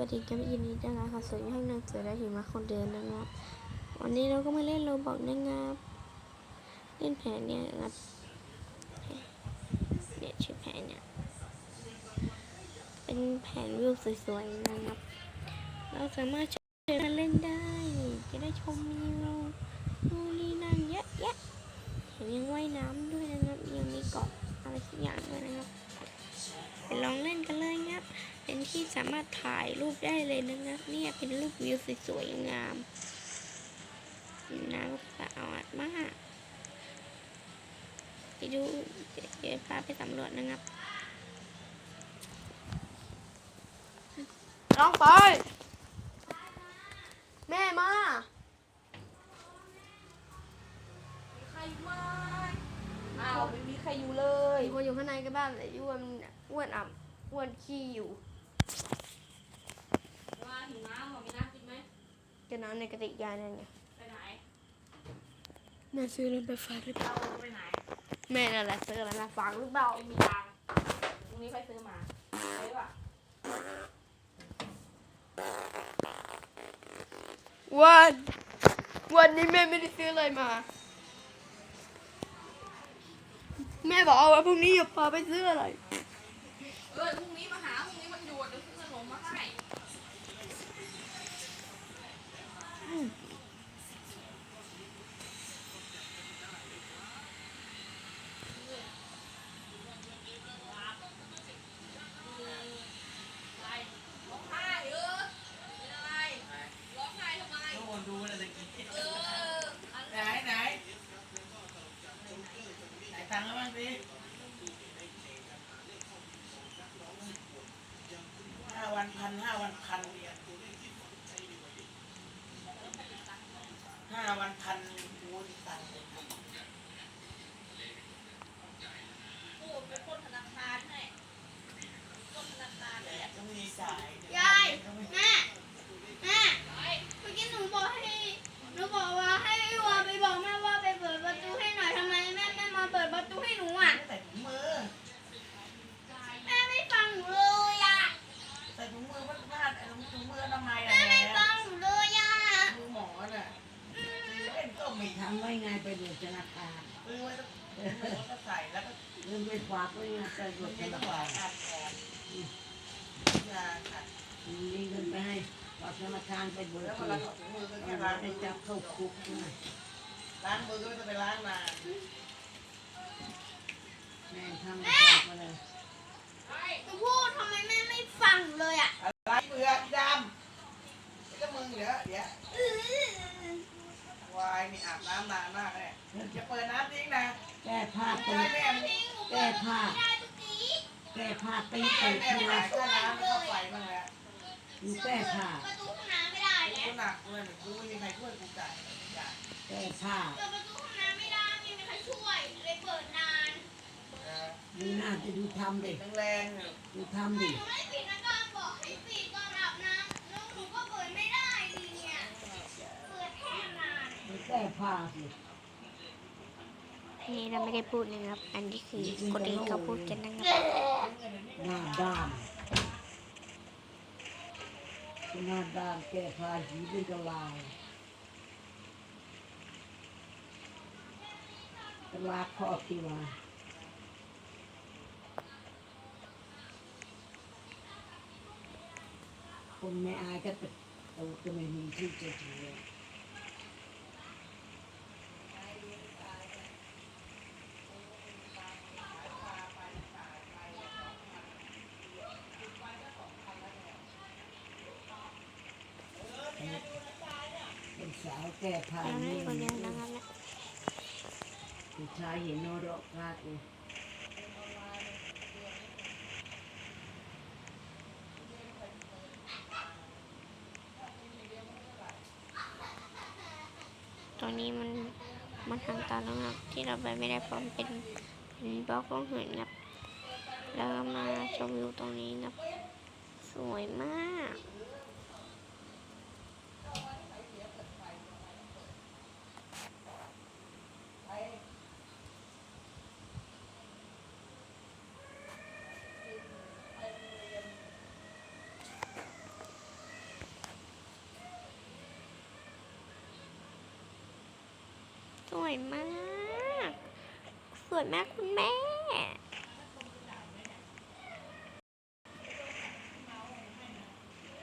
วัสดีครับยินดีต้อนรับเข้าสู่ช่องนางเสือและหิมะคนเดินนะครับวันนี้เราก็มาเล่นโรบอกนะครับเล่นแผนเนี่ยครับเนี่ยชื่อแผนเนี่ยเป็นแผนวิวสวยๆนะครับ เราสามารถใช้กันเล่นได้ จะได้ชมวิวนู่นนี่นั่นเยอะแยะเห็นยังว่ายน้ำด้วยนะครับยังมีเกาะอะไรสักอย่างด้วยนะครับไปลองเล่นกัน สามารถถ่ายรูปได้เลยนะครับเนี่ยเป็นรูปวิวสวยๆงามน้ำสะอาดมากไปดูเดี๋ยวพาไปสำรวจนะครับลองไป แม่มาใครมาอ้าวไม่มีใครอยู่เลยมีคนอยู่ข้างในกันบ้างแต่อ้วนอ้วนอ่ำอ้วนขี้อยู่ ว่าหิวน้ำบอกมีน้ำกินไหม จะ นอนในกระติกยานั่นไงไปไหนแม่ซื้อรถไฟฟ้าหรือเปล่า เราไปไหนแม่นั่นแหละซื้อแล้วนะฟังหรือเปล่า ไม่มีตังค์พรุ่งนี้ไปซื้อมาไปป่ะวันวันนี้แม่ไม่ได้ซื้ออะไรมา แม่บอกเอาไว้พรุ่งนี้อย่าพาไปซื้ออะไร เออพรุ่งนี้มาหาพรุ่งนี้มันหยุดเดี๋ยวซื้อขนมมาให้อะไรร้องไห้เออเป็นอะไรร้องไห้ทำไม ทุกคนดูเลยตะกี้ เอออัน ไหนไหนไหนตั งค์แล้วบ้างสิห้าวันพันห้าวันพันห้าวันพันโอ้ยตังค์เลยพูดเป็นคนธนาคารให้คนธนาคาร แต่ เนี่ย ต้องมีสาย ยาย ต้องมี แม่แม่ ไป เมื่อกี้หนูบอกให้หนูบอกว่าให้พี่วาไปบอกแม่ว่าไปเปิดประตูให้หน่อยทำไมแม่ไม่มาเปิดประตูให้หนูอะ ใส่ถุงมือ แม่ไม่ฟังหนูเลยอะ ใส่ถุงมือมันพลาดไอ้ถุงมือทำไมอะ แม่ แห ไม่ ม ฟังหนูเลยอะ มือหมอน่ะซื้อเล่นก็มี ทำไว้ไงไปหยุดธนาคา รซื้อไว้แล้วก็ใส่แล้วก็เงินไปฝากไว้ไงไปหยุมัดนธมีนาหคาลายรอันแถมยาค่ะมีเงินไปให้ฝากธนาคารไปเบิกแล้วทีเวลาถอดถุงมือก็แค่ไว้ล้างไปมือจับเข้าคุกนะล้างมือก็ไม่ต้องไปล้างมาแม่ทำอะไรหนูพูดทำไมแม่ไม่ฟังเลยอะ อะไรเบื่อพี่ดำนี่ก็มึงเดี๋ยวเดี๋ยว อื้อ วายนี่อาบน้ำนานมากเลย จะเปิดน้ำทิ้งนะแก้ผ้าตีใช่แม่มึงทิ้งหนูแก้ผ้าได้ทุกทีแก้ผ้าตีใช่ตีแม่ทีจ่าละยค่าน้ำแล้วก็ไฟบ้างแล้วอยู่แก้ผ้าประตูห้องน้ำไม่ได้กูแล้วหนักเลยกูไม่มีใครช่วยกูจ่ายจ่ายแก้ผ้าเปิดประตูห้องน้ำไม่ได้ไม่มีใครช่วยเลยเปิดนานดูหน้าจะดูทำดิแรงๆเนี่ยดูทำดิหนูไม่ปิดหน้าต่างบอกให้ปิดตอนอาบน้ำแล้วหนูก็เปิดไม่ได้ดีเนี่ยเปิดแค่นานไปแก้ผ้าสิอั นนี้เราไม่ได้พูดนะครับ อันนี้คือคนอื่นเขาพูดกันนะครับหน้าด้านหน้าด้านแก้ผ้าหีเป็นกระลายลาข้อที่ว่าคนไม่อายก็จะเอาก็ไม่มีที่จะถือ สาวแก้ผ้ายังไม่นี่คนเดียวนะครับนะผู้ชายเห็นโนรกพากูตรงนี้มันมันทางตันแล้วครับที่เราไปไม่ได้เพราะมันเป็นเป็นบล็อกของหินครับแล้วมาชมวิวตรงนี้ครับสวยมาก สวยมาก สวยมากคุณแม่